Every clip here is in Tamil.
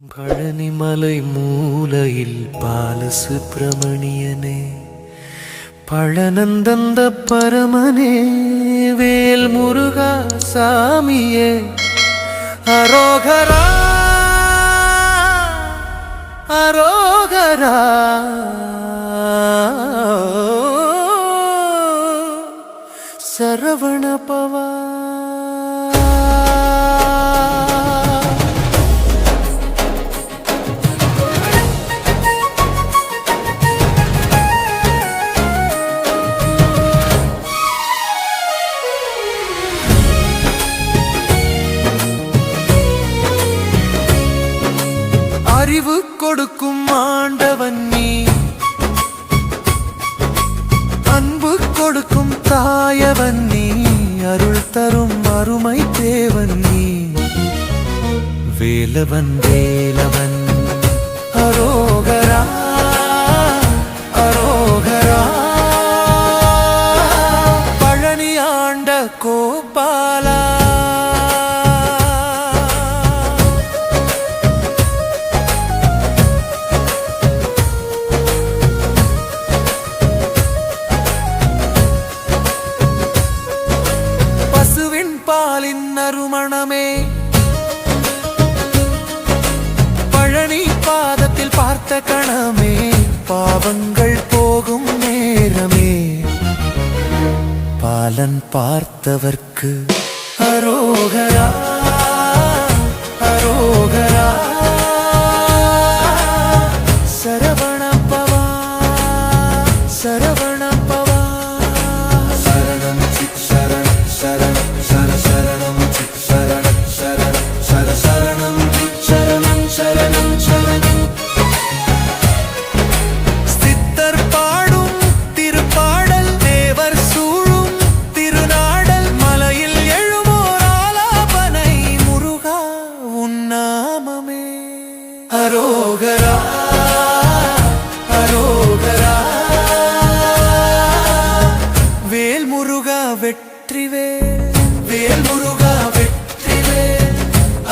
பழனிமலை மூலையில் பாலசுப்பிரமணியனே பழனந்தந்த பரமனே வேல் முருகா சாமியே அரோகரா அரோகரா. சரவண பவா அறிவு கொடுக்கும் ஆண்டவன் நீ. அன்பு கொடுக்கும் தாயவன் நீ. அருள் தரும் அருமை தேவன் நீ. வேலவன் வேலவன் அரோகரா அரோகரா. பழனி ஆண்ட கோபாலா. காரணமே. பழனி பாதத்தில் பார்த்த கணமே பாவங்கள் போகும் நேரமே. பாலன் பார்த்தவர்க்கு அரோகரா. முருகா வெற்றிவே வேல் முருகா வெற்றிவே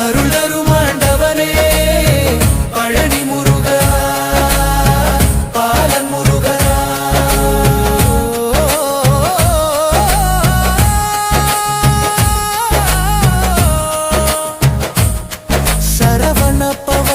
அருளருமாண்டவனே பழனி முருகா பாலன் முருகா. சரவண பவ